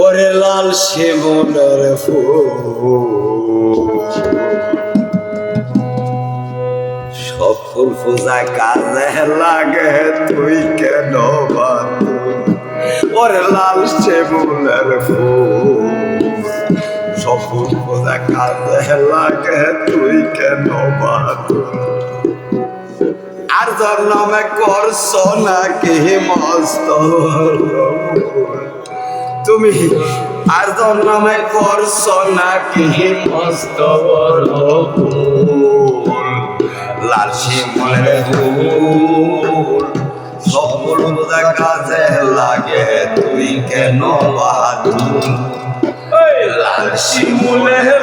ওরে লাল শিমুলের ফুল। সব ফুল পূজা কাজে লাগে, তুই কেন ওরে লাল শিমুলের ফুল। সব ফুল পূজা কাজে লাগে, তুই কেন আর তোর নামে করছ নাকি মস্ত তুমি আর নামে করছ নাকি? মস্ত লাল শিমলের ফুল। কাজে লাগে তুই কেন বাহাদুর? লাল শিমলের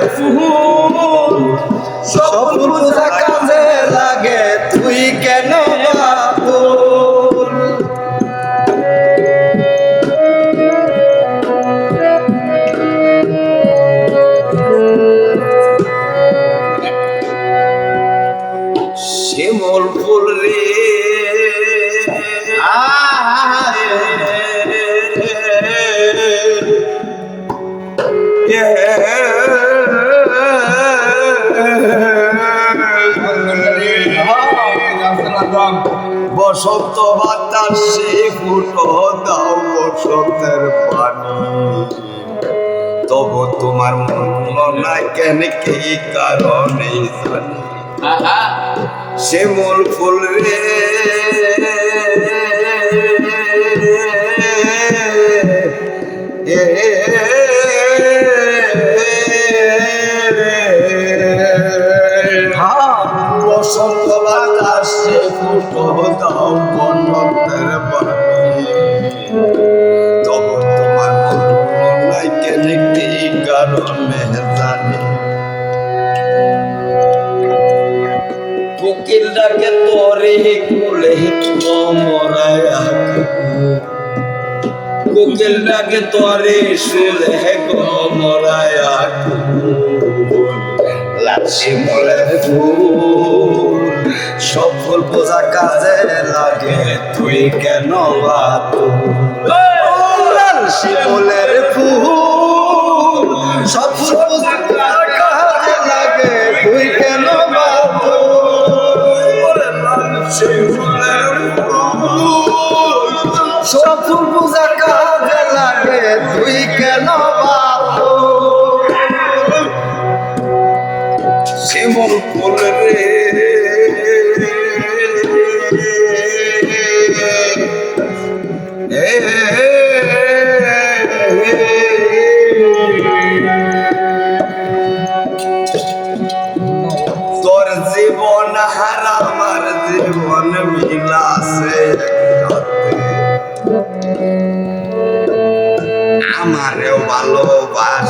শিমল ফুল রে। বসন্ত বাতাসে ফুটো দাও বসন্তের পানি। তবু তোমার মন নাই কেন, কি কারণে জানি? শিমুল ফুল রে কোকিল ডাকে তোরে কুলে কমরায় কোকিল ডাকে তোরে শুলে কমরায় লাচি মলে ফুল সব বোঝা কাজে লাগে তুই কেন লালসি ফুলের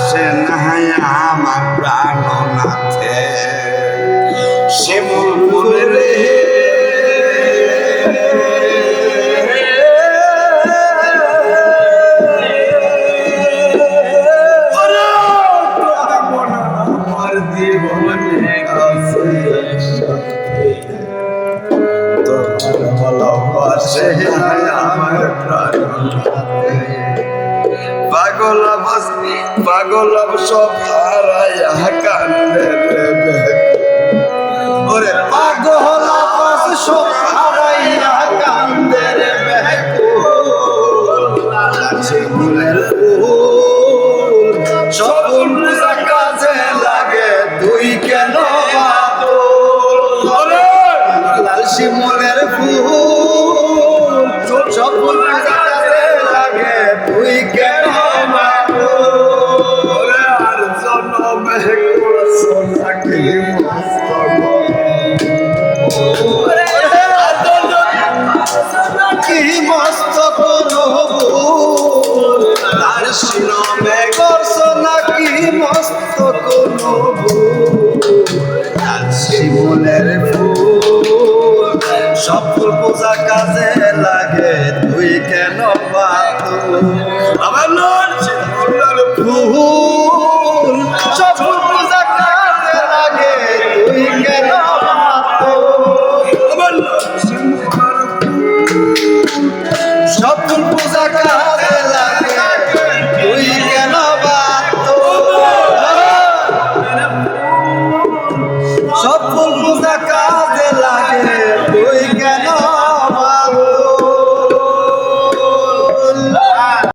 ভালোবাসে নাই আমার প্রাণ নাথে শিমুল পাগল সব হারায়া কান্দে ওরে পাগল সব হারায়া কান্দে রে লাগে, তুই কেন লাল শিমলের ফুল শিরমে করছ নাকি মস্ত তার শিমলের ফুল সব ফুল পূজা কাজে লাগে, তুই কেন পাতু আমার ফুল সব ফুল পূজা কাল